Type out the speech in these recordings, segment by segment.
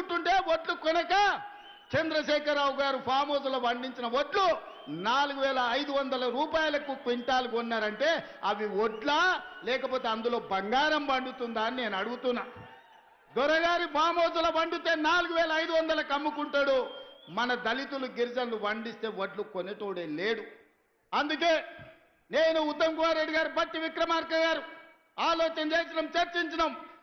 కమ్ముకుంటుంటే ఒట్లు కొనక చంద్రశేఖరరావు గారు ఫామ్ హౌస్లో పండించిన ఒట్లు నాలుగు వేల ఐదు వందల రూపాయలకు క్వింటాల్ కొన్నారంటే అవి ఒడ్లా లేకపోతే అందులో బంగారం పండుతుందా అని నేను అడుగుతున్నా. దొరగారి ఫామ్ హౌస్లో పండితే నాలుగు వేల ఐదు వందలకు అమ్ముకుంటాడు. మన దళితులు గిరిజనులు వండిస్తే వడ్లు కొనేటోడే లేడు. అందుకే నేను ఉత్తమ్ కుమార్ రెడ్డి గారు బట్టి విక్రమార్క గారు ఆలోచన చేసినాం చర్చించినాం.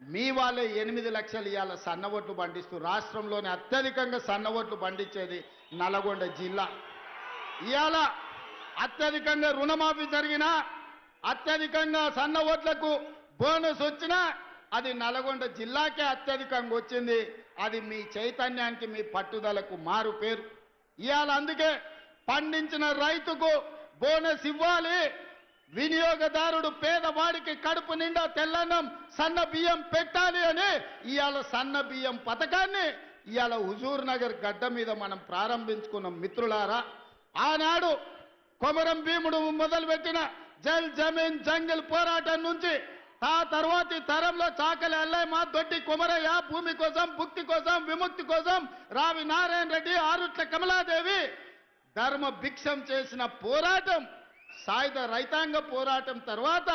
మీ వాళ్ళే ఎనిమిది లక్షలు ఇవాళ సన్న ఓట్లు పండిస్తూ రాష్ట్రంలోనే అత్యధికంగా సన్న ఓట్లు పండించేది నల్గొండ జిల్లా. ఇవాళ అత్యధికంగా రుణమాఫీ జరిగినా అత్యధికంగా సన్న ఓట్లకు బోనస్ వచ్చినా అది నల్గొండ జిల్లాకే అత్యధికంగా వచ్చింది. అది మీ చైతన్యానికి మీ పట్టుదలకు మారు పేరు. ఇవాళ అందుకే పండించిన రైతుకు బోనస్ ఇవ్వాలి. వినియోగదారుడు పేదవాడికి కడుపు నిండా తెల్లన్నం సన్న బియ్యం పెట్టాలి అని ఇవాళ సన్న బియ్యం పథకాన్ని ఇవాళ హుజూర్ నగర్ గడ్డ మీద మనం ప్రారంభించుకున్నాం మిత్రులారా. ఆనాడు కొమరం భీముడు మొదలుపెట్టిన జల్ జమీన్ జంగిల్ పోరాటం నుంచి ఆ తర్వాతి తరంలో చాకలి అల్లయ్య దొడ్డి కుమరయ్య భూమి కోసం భుక్తి కోసం విముక్తి కోసం రావి నారాయణ రెడ్డి ఆరుట్ల కమలాదేవి ధర్మ భిక్షం చేసిన పోరాటం సాయుధ రైతాంగ పోరాటం తర్వాత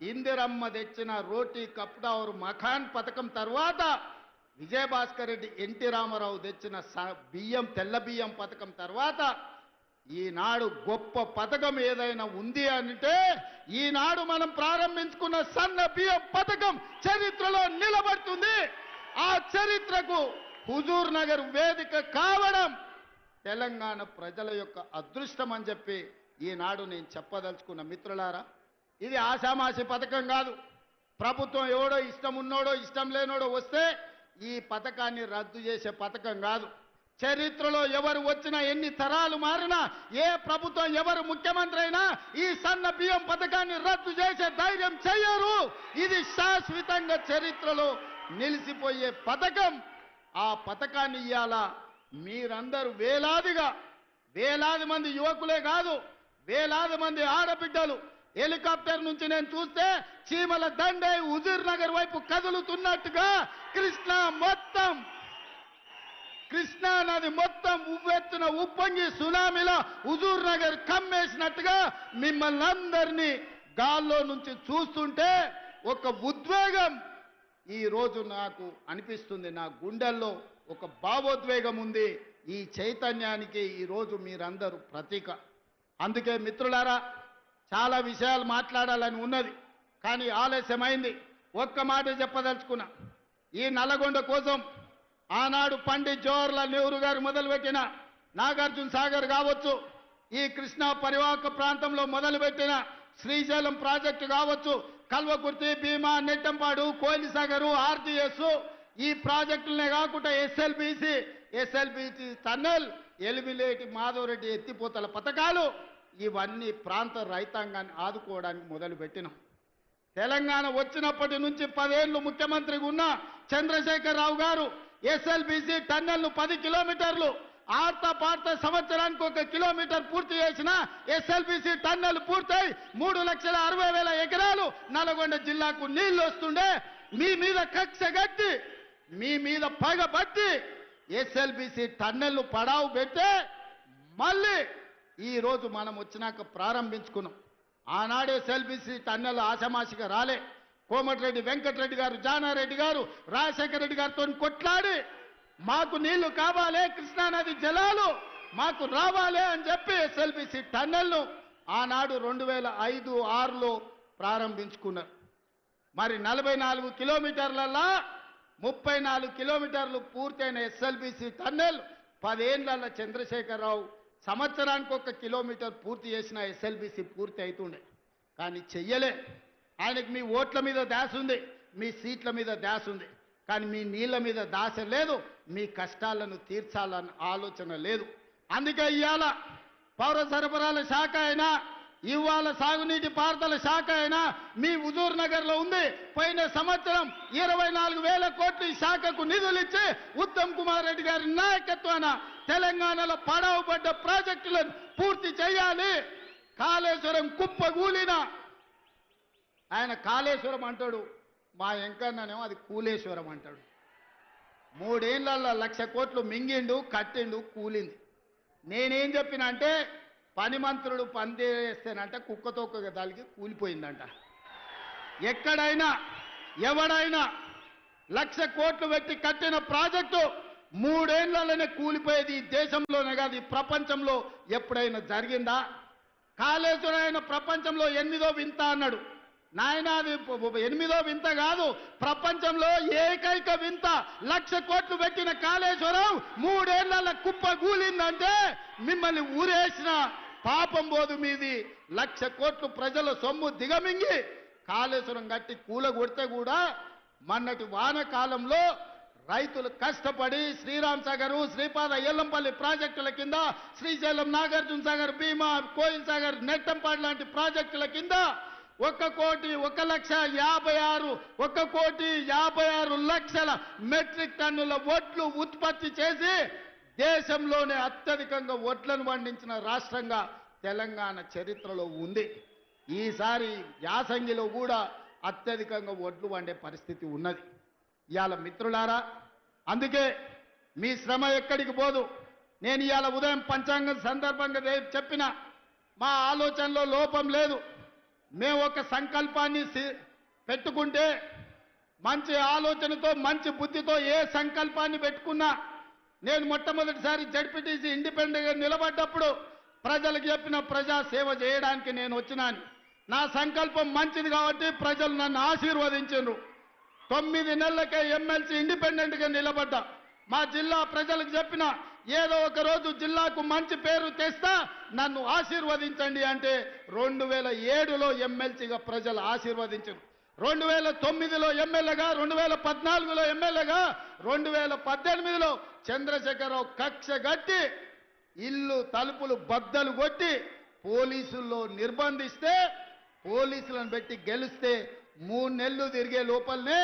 ఇందిరమ్మ తెచ్చిన రోటీ కప్డా ఔర్ మఖాన్ పథకం తర్వాత విజయభాస్కర్ రెడ్డి ఎన్టీ రామారావు తెచ్చిన స- బియ్యం తెల్ల బియ్యం పథకం తర్వాత ఈనాడు గొప్ప పథకం ఏదైనా ఉంది అంటే ఈనాడు మనం ప్రారంభించుకున్న సన్న బియ్యం పథకం చరిత్రలో నిలబడుతుంది. ఆ చరిత్రకు హుజూర్ నగర్ వేదిక కావడం తెలంగాణ ప్రజల యొక్క అదృష్టం అని చెప్పి ఈనాడు నేను చెప్పదలుచుకున్న మిత్రులారా ఇది ఆశామాసి పథకం కాదు. ప్రభుత్వం ఎవడో ఇష్టం ఉన్నోడో ఇష్టం లేనోడో వస్తే ఈ పథకాన్ని రద్దు చేసే పథకం కాదు. చరిత్రలో ఎవరు వచ్చినా ఎన్ని తరాలు మారినా ఏ ప్రభుత్వం ఎవరు ముఖ్యమంత్రి అయినా ఈ సన్న బియ్యం పథకాన్ని రద్దు చేసే ధైర్యం చేయరు. ఇది శాశ్వతంగా చరిత్రలో నిలిచిపోయే పథకం. ఆ పథకాన్ని ఇవ్వాలా మీరందరూ వేలాదిగా వేలాది మంది యువకులే కాదు వేలాది మంది ఆడబిడ్డలు హెలికాప్టర్ నుంచి నేను చూస్తే చీమల దండే హుజూర్ నగర్ వైపు కదులుతున్నట్టుగా కృష్ణ మొత్తం కృష్ణా నది మొత్తం ఉవ్వెత్తున ఉప్పొంగి సునామీలో హుజూర్ నగర్ కమ్మేసినట్టుగా మిమ్మల్ని అందరినీ గాల్లో నుంచి చూస్తుంటే ఒక ఉద్వేగం ఈ రోజు నాకు అనిపిస్తుంది. నా గుండెల్లో ఒక భావోద్వేగం ఉంది. ఈ చైతన్యానికి ఈ రోజు మీరందరూ ప్రతీక. అందుకే మిత్రులారా చాలా విషయాలు మాట్లాడాలని ఉన్నది కానీ ఆలస్యమైంది. ఒక్క మాట చెప్పదలుచుకున్నా. ఈ నల్లగొండ కోసం ఆనాడు పండిత్ జవహర్లాల్ నెహ్రూ గారు మొదలుపెట్టిన నాగార్జున సాగర్ కావచ్చు ఈ కృష్ణా పరివాహక ప్రాంతంలో మొదలుపెట్టిన శ్రీశైలం ప్రాజెక్టు కావచ్చు కల్వకుర్తి భీమా నెట్టంపాడు కోయిలిసాగరు ఆర్టీఎస్ ఈ ప్రాజెక్టులనే కాకుండా SLBC SLBC tunnel Elimineti Madhavareddy ఎత్తిపోతల పథకాలు ఇవన్నీ ప్రాంత రైతాంగాన్ని ఆదుకోవడానికి మొదలుపెట్టినాం. తెలంగాణ వచ్చినప్పటి నుంచి పదేళ్ళు ముఖ్యమంత్రిగా ఉన్న చంద్రశేఖర్ రావు గారు ఎస్ఎల్బిసి టన్నెల్ను పది కిలోమీటర్లు ఆర్త పార్త సంవత్సరానికి ఒక కిలోమీటర్ పూర్తి చేసిన ఎస్ఎల్బిసి టన్నెల్ పూర్తయి మూడు లక్షల అరవై వేల ఎకరాలు నల్గొండ జిల్లాకు నీళ్ళు వస్తుండే. మీ మీద కక్ష గట్టి మీ మీద పగబట్టి ఎస్ఎల్బిసి టన్నెల్ను పడావు పెట్టే మళ్ళీ ఈరోజు మనం వచ్చినాక ప్రారంభించుకున్నాం. ఆనాడే సెల్బిసి టన్నెల్ ఆశమాసిగా రాలే. కోమటిరెడ్డి వెంకటరెడ్డి గారు జానారెడ్డి గారు రాజశేఖర రెడ్డి గారితో కొట్లాడి మాకు నీళ్ళు కావాలే కృష్ణానది జలాలు మాకు రావాలే అని చెప్పి ఎస్ఎల్బిసి టన్నెల్ను ఆనాడు రెండు వేల ఐదు ఆరులో ప్రారంభించుకున్నారు. మరి నలభై నాలుగు కిలోమీటర్లల్లా ముప్పై నాలుగు కిలోమీటర్లు పూర్తయిన ఎస్ఎల్బిసి టన్నెల్ పదేళ్ళ చంద్రశేఖరరావు సంవత్సరానికి ఒక కిలోమీటర్ పూర్తి చేసిన ఎస్ఎల్బిసి పూర్తి అవుతుండే కానీ చెయ్యలే. ఆయనకి మీ ఓట్ల మీద దాస ఉంది మీ సీట్ల మీద దాస ఉంది. కానీ మీ నీళ్ళ మీద దాస లేదు మీ కష్టాలను తీర్చాలన్న ఆలోచన లేదు. అందుకే ఇవాళ పౌర సరఫరాల శాఖ అయినా ఇవాళ సాగునీటి పారుదల శాఖ అయినా మీ హుజూర్ నగర్లో ఉంది. పోయిన సంవత్సరం ఇరవై నాలుగు వేల కోట్లు ఈ శాఖకు నిధులు ఇచ్చి ఉత్తమ్ కుమార్ రెడ్డి గారి నాయకత్వాన తెలంగాణలో పడవబడ్డ ప్రాజెక్టులను పూర్తి చేయాలి. కాళేశ్వరం కుప్పగూలిన ఆయన కాళేశ్వరం అంటాడు. మా వెంకన్ననేమో అది కూలేశ్వరం అంటాడు. మూడేళ్ళలో లక్ష కోట్లు మింగిండు కట్టిండు కూలింది. నేనేం చెప్పిన అంటే పని మంత్రుడు పందేస్తేనంటే కుక్కతోక దానికి కూలిపోయిందంట. ఎక్కడైనా ఎవడైనా లక్ష కోట్లు పెట్టి కట్టిన ప్రాజెక్టు మూడేళ్ళలోనే కూలిపోయేది ఈ దేశంలోనే కాదు ఈ ప్రపంచంలో ఎప్పుడైనా జరిగిందా? కాళేశ్వరం ఆయన ప్రపంచంలో ఎనిమిదో వింత అన్నాడు. నాయన అది ఎనిమిదో వింత కాదు ప్రపంచంలో ఏకైక వింత లక్ష కోట్లు పెట్టిన కాళేశ్వరం మూడేళ్ళ కుప్ప కూలిందంటే మిమ్మల్ని ఊరేసిన పాపం బోధు మీది లక్ష కోట్లు ప్రజల సొమ్ము దిగమింగి కాళేశ్వరం కట్టి కూలగొడితే కూడా మొన్నటి వానకాలంలో రైతులు కష్టపడి శ్రీరామ్ సాగర్ శ్రీపాద ఎల్లంపల్లి ప్రాజెక్టుల కింద శ్రీశైలం నాగార్జున సాగర్ భీమా కోయిల్ సాగర్ నెట్టంపాడు లాంటి ప్రాజెక్టుల కింద ఒక కోటి ఒక లక్ష యాభై ఆరు ఒక కోటి యాభై ఆరు లక్షల మెట్రిక్ టన్నుల ఒడ్లు ఉత్పత్తి చేసి దేశంలోనే అత్యధికంగా వడ్లను పండించిన రాష్ట్రంగా తెలంగాణ చరిత్రలో ఉంది. ఈసారి యాసంగిలో కూడా అత్యధికంగా వడ్లు వండే పరిస్థితి ఉన్నది. ఇవాళ మిత్రులారా అందుకే మీ శ్రమ ఎక్కడికి పోదు. నేను ఇవాళ ఉదయం పంచాంగం సందర్భంగా రేపు చెప్పిన మా ఆలోచనలో లోపం లేదు. మేము ఒక సంకల్పాన్ని పెట్టుకుంటే మంచి ఆలోచనతో మంచి బుద్ధితో ఏ సంకల్పాన్ని పెట్టుకున్నా నేను మొట్టమొదటిసారి జడ్పీటీసీ ఇండిపెండెంట్గా నిలబడ్డప్పుడు ప్రజలకు చెప్పిన ప్రజా సేవ చేయడానికి నేను వచ్చినాను. నా సంకల్పం మంచిది కాబట్టి ప్రజలు నన్ను ఆశీర్వదించారు తొమ్మిది నెలలకే ఎమ్మెల్సీ ఇండిపెండెంట్గా నిలబడ్డా. మా జిల్లా ప్రజలకు చెప్పిన ఏదో ఒక రోజు జిల్లాకు మంచి పేరు తెస్తా నన్ను ఆశీర్వదించండి అంటే రెండు వేల ఏడులో ఎమ్మెల్సీగా ప్రజలు ఆశీర్వదించారు. రెండు వేల తొమ్మిదిలో ఎమ్మెల్యేగా రెండు వేల పద్నాలుగులో ఎమ్మెల్యేగా రెండు వేల పద్దెనిమిదిలో చంద్రశేఖరరావు కక్ష గట్టి ఇల్లు తలుపులు బద్దలు కొట్టి పోలీసుల్లో నిర్బంధిస్తే పోలీసులను పెట్టి గెలిస్తే మూడు నెలలు తిరిగే లోపలనే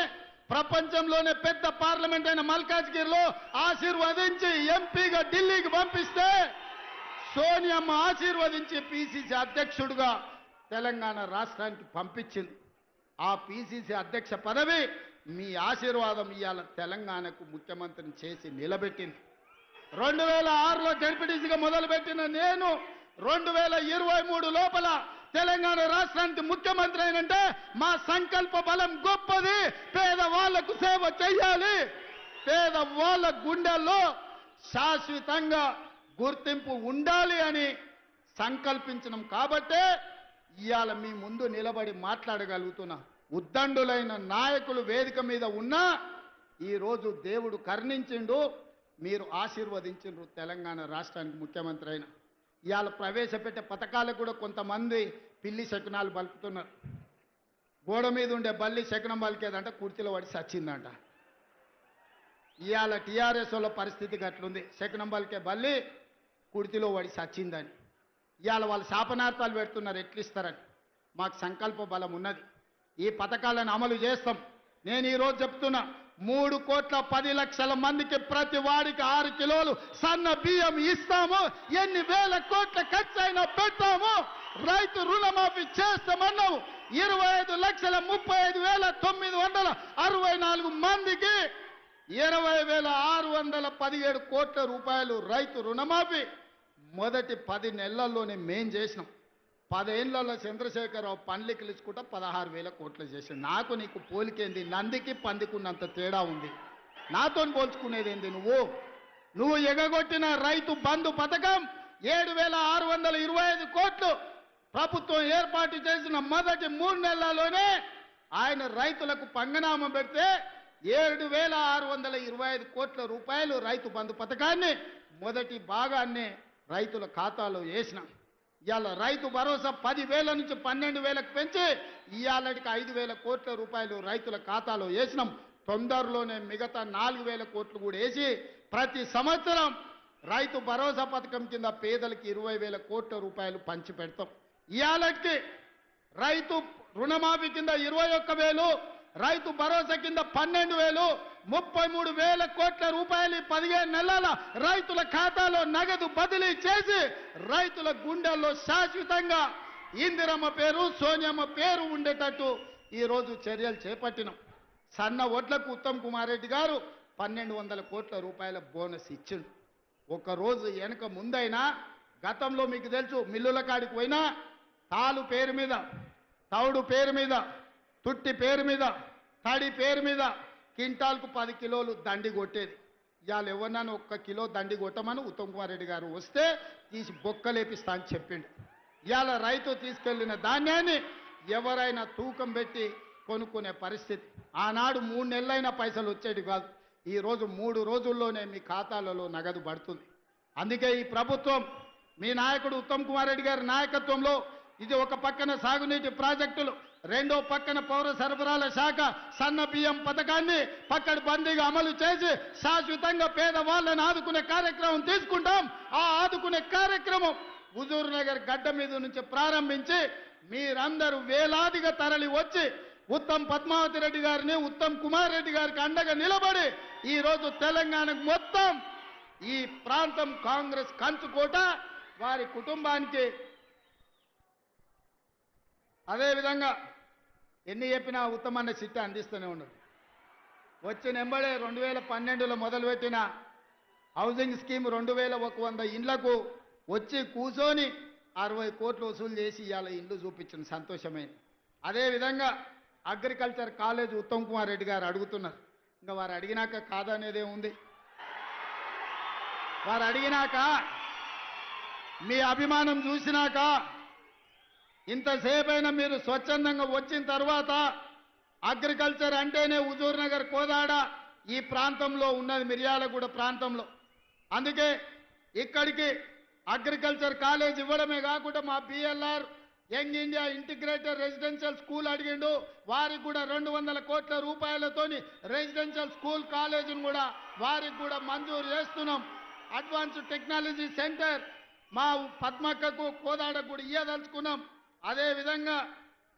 ప్రపంచంలోనే పెద్ద పార్లమెంట్ అయిన మల్కాజ్గిరిలో ఆశీర్వదించి ఎంపీగా ఢిల్లీకి పంపిస్తే సోనియమ్మ ఆశీర్వదించి పిసిసి అధ్యక్షుడుగా తెలంగాణ రాష్ట్రానికి పంపించింది. ఆ పిసిసి అధ్యక్ష పదవి మీ ఆశీర్వాదం ఇవాళ తెలంగాణకు ముఖ్యమంత్రిని చేసి నిలబెట్టింది. రెండు వేల ఆరులో జడ్పీటీసీగా మొదలుపెట్టిన నేను రెండు వేల ఇరవై మూడు లోపల తెలంగాణ రాష్ట్రానికి ముఖ్యమంత్రి అయినంటే మా సంకల్ప బలం గొప్పది. పేదవాళ్ళకు సేవ చెయ్యాలి. పేదవాళ్ళ గుండెల్లో శాశ్వతంగా గుర్తింపు ఉండాలి అని సంకల్పించడం కాబట్టే ఇవాళ మీ ముందు నిలబడి మాట్లాడగలుగుతున్నా. ఉద్దండులైన నాయకులు వేదిక మీద ఉన్నా ఈరోజు దేవుడు కర్ణించిండు. మీరు ఆశీర్వదించిండ్రు తెలంగాణ రాష్ట్రానికి ముఖ్యమంత్రి అయిన. ఇవాళ ప్రవేశపెట్టే పథకాలకు కూడా కొంతమంది పిల్లి శకునాలు పలుకుతున్నారు గోడ మీద ఉండే బల్లి శకునం పలికేదంట కుర్చీలో పడి సచ్చిందంట. ఇవాళ టీఆర్ఎస్ వాళ్ళ పరిస్థితి గట్లుంది. శకునం పలికే బల్లి కుర్తిలో పడి సచ్చిందని. ఇవాళ వాళ్ళు శాపనార్థాలు పెడుతున్నారు ఎట్లిస్తారని. మాకు సంకల్ప బలం ఉన్నది. ఈ పథకాలను అమలు చేస్తాం. నేను ఈరోజు చెప్తున్నా మూడు కోట్ల పది లక్షల మందికి ప్రతి వాడికి ఆరు కిలోలు సన్న బియ్యం ఇస్తాము ఎన్ని వేల కోట్ల ఖర్చు అయినా పెడతాము రైతు రుణమాఫీ చేస్తామన్నాము ఇరవై ఐదు లక్షల ముప్పై ఐదు వేల తొమ్మిది వందల అరవై నాలుగు మందికి ఇరవై వేల ఆరు వందల పదిహేడు కోట్ల రూపాయలు రైతు రుణమాఫీ. మొదటి పది నెలల్లోనే మేం చేసినాం. పదేళ్ళలో చంద్రశేఖరరావు పండ్లు ఇలుచుకుంటా పదహారు వేల కోట్లు చేసింది నాకు నీకు పోలికేంది? నందికి పందికున్నంత తేడా ఉంది. నాతో పోల్చుకునేది ఏంది నువ్వు? నువ్వు ఎగగొట్టిన రైతు బంధు పథకం ఏడు వేల ఆరు వందల ఇరవై ఐదు కోట్లు ప్రభుత్వం ఏర్పాటు చేసిన మొదటి మూడు నెలల్లోనే ఆయన రైతులకు పంగనామం పెడితే ఏడు వేల ఆరు వందల ఇరవై ఐదు కోట్ల రూపాయలు రైతు బంధు పథకాన్ని మొదటి భాగాన్ని రైతుల ఖాతాలో వేసినాం. ఇవాళ రైతు భరోసా పదివేల నుంచి పన్నెండు వేలకు పెంచి ఇవాళకి ఐదు వేల కోట్ల రూపాయలు రైతుల ఖాతాలో వేసినాం. తొందరలోనే మిగతా నాలుగు వేల కోట్లు కూడా వేసి ప్రతి సంవత్సరం రైతు భరోసా పథకం కింద పేదలకు ఇరవై వేల కోట్ల రూపాయలు పంచి పెడతాం ఇవాళకి రైతు రుణమాఫీ కింద ఇరవై ఒక్క వేలు రైతు భరోసా కింద పన్నెండు వేలు ముప్పై మూడు వేల కోట్ల రూపాయలు పదిహేను నెలల రైతుల ఖాతాలో నగదు బదిలీ చేసి రైతుల గుండెల్లో శాశ్వతంగా ఇందిరమ్మ పేరు సోనియమ్మ పేరు ఉండేటట్టు ఈరోజు చర్యలు చేపట్టినాం. సన్న ఒడ్లకు ఉత్తమ్ కుమార్ రెడ్డి గారు పన్నెండు వందల కోట్ల రూపాయల బోనస్ ఇచ్చిండు. ఒకరోజు వెనక ముందైనా గతంలో మీకు తెలుసు మిల్లుల కాడికి పోయినా తాలు పేరు మీద తౌడు పేరు మీద తుట్టి పేరు మీద తడి పేరు మీద కింటాల్కు పది కిలోలు దండి కొట్టేది. ఇవాళ ఎవరినైనా ఒక్క కిలో దండి కొట్టమని ఉత్తమ్ కుమార్ రెడ్డి గారు వస్తే తీసి బొక్కలేపిస్తా అని చెప్పిండు. ఇవాళ రైతు తీసుకెళ్ళిన ధాన్యాన్ని ఎవరైనా తూకం పెట్టి కొనుక్కునే పరిస్థితి. ఆనాడు మూడు నెలలైన పైసలు వచ్చేటి కాదు. ఈ రోజు మూడు రోజుల్లోనే మీ ఖాతాలలో నగదు పడుతుంది. అందుకే ఈ ప్రభుత్వం మీ నాయకుడు ఉత్తమ్ కుమార్ రెడ్డి గారి నాయకత్వంలో ఇది ఒక పక్కన సాగునీటి ప్రాజెక్టులు రెండో పక్కన పౌర సరఫరాల శాఖ సన్న బియ్యం పథకాన్ని పక్కన బందీగా అమలు చేసి శాశ్వతంగా పేదవాళ్ళని ఆదుకునే కార్యక్రమం తీసుకుంటాం. ఆ ఆదుకునే కార్యక్రమం హుజూర్ నగర్ గడ్డ మీద నుంచి ప్రారంభించి మీరందరూ వేలాదిగా తరలి వచ్చి ఉత్తమ్ పద్మావతి రెడ్డి గారిని ఉత్తమ్ కుమార్ రెడ్డి గారికి అండగా నిలబడి ఈరోజు తెలంగాణకు మొత్తం ఈ ప్రాంతం కాంగ్రెస్ కంచుకోట. వారి కుటుంబానికి అదేవిధంగా ఎన్ని చెప్పినా ఉత్తమన్న సిట్టి అందిస్తూనే ఉన్నాడు వచ్చిన ఎంబడే రెండు వేల పన్నెండులో మొదలుపెట్టిన హౌసింగ్ స్కీమ్ రెండు వేల ఒక వంద ఇండ్లకు వచ్చి కూర్చొని అరవై కోట్లు వసూలు చేసి ఇవాళ ఇండ్లు చూపించిన సంతోషమైంది అదేవిధంగా అగ్రికల్చర్ కాలేజ్ ఉత్తమ్ కుమార్ రెడ్డి గారు అడుగుతున్నారు. ఇంకా వారు అడిగినాక కాదనేదే ఉంది. వారు అడిగినాక మీ అభిమానం చూసినాక ఇంతసేపైనా మీరు స్వచ్ఛందంగా వచ్చిన తర్వాత అగ్రికల్చర్ అంటేనే హుజూర్ నగర్ కోదాడ ఈ ప్రాంతంలో ఉన్నది మిర్యాలగూడ ప్రాంతంలో. అందుకే ఇక్కడికి అగ్రికల్చర్ కాలేజ్ ఇవ్వడమే కాకుండా మా BLR young India integrated residential school అడిగిండు. వారికి కూడా రెండు వందల కోట్ల రూపాయలతోని రెసిడెన్షియల్ స్కూల్ కాలేజీని కూడా వారికి కూడా మంజూరు చేస్తున్నాం. అడ్వాన్స్డ్ టెక్నాలజీ సెంటర్ మా పద్మక్కకు కోదాడకు కూడా ఇయ్యదలుచుకున్నాం. అదేవిధంగా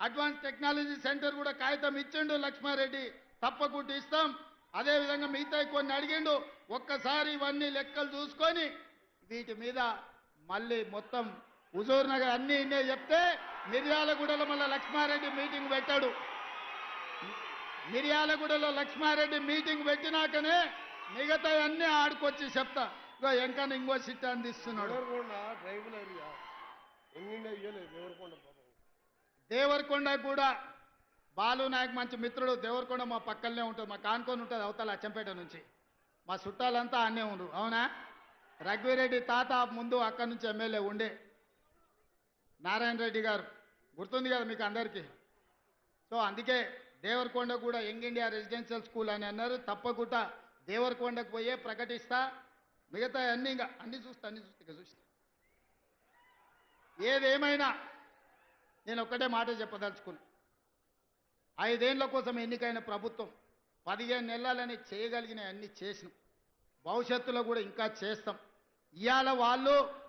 అడ్వాన్స్ టెక్నాలజీ సెంటర్ కూడా కాగితం ఇచ్చిండు లక్ష్మారెడ్డి తప్పకుండా ఇస్తాం. అదే విధంగా మిగతా కొన్ని అడిగిండు. ఒక్కసారి ఇవన్నీ లెక్కలు చూసుకొని వీటి మీద మళ్ళీ మొత్తం హుజూర్ నగర్ అన్నీ ఇన్నే చెప్తే మిర్యాలగూడలో మళ్ళీ లక్ష్మారెడ్డి మీటింగ్ పెట్టాడు. మిర్యాలగూడలో లక్ష్మారెడ్డి మీటింగ్ పెట్టినాకనే మిగతా అన్నీ ఆడుకొచ్చి చెప్తా. ఇగో ఎంకన్నా ఇంకో సిట్ అందిస్తున్నాడు. దేవరకొండ కూడా బాలు నాయక్ మంచి మిత్రుడు. దేవరకొండ మా పక్కనే ఉంటుంది. మా కానుకొని ఉంటుంది అవతల అచ్చంపేట నుంచి. మా చుట్టాలంతా అన్నే ఉండు అవునా? రఘువీరెడ్డి తాత ముందు అక్కడి నుంచి ఎమ్మెల్యే ఉండే. నారాయణ రెడ్డి గారు. గుర్తుంది కదా మీకు అందరికీ? సో అందుకే దేవరకొండ కూడా యంగ్ ఇండియా రెసిడెన్షియల్ స్కూల్ అని అన్నారు. తప్పకుండా దేవరకొండకు పోయే ప్రకటిస్తా. మిగతా అన్ని ఇంకా అన్ని చూస్తా అన్ని చూస్తా ఇక చూస్తా. ఏదేమైనా నేను ఒక్కటే మాట చెప్పదలుచుకున్నా. ఐదేళ్ళ కోసం ఎన్నికైన ప్రభుత్వం పదిహేను నెలలని చేయగలిగిన అన్ని చేసినాం. భవిష్యత్తులో కూడా ఇంకా చేస్తాం. ఇవాళ వాళ్ళు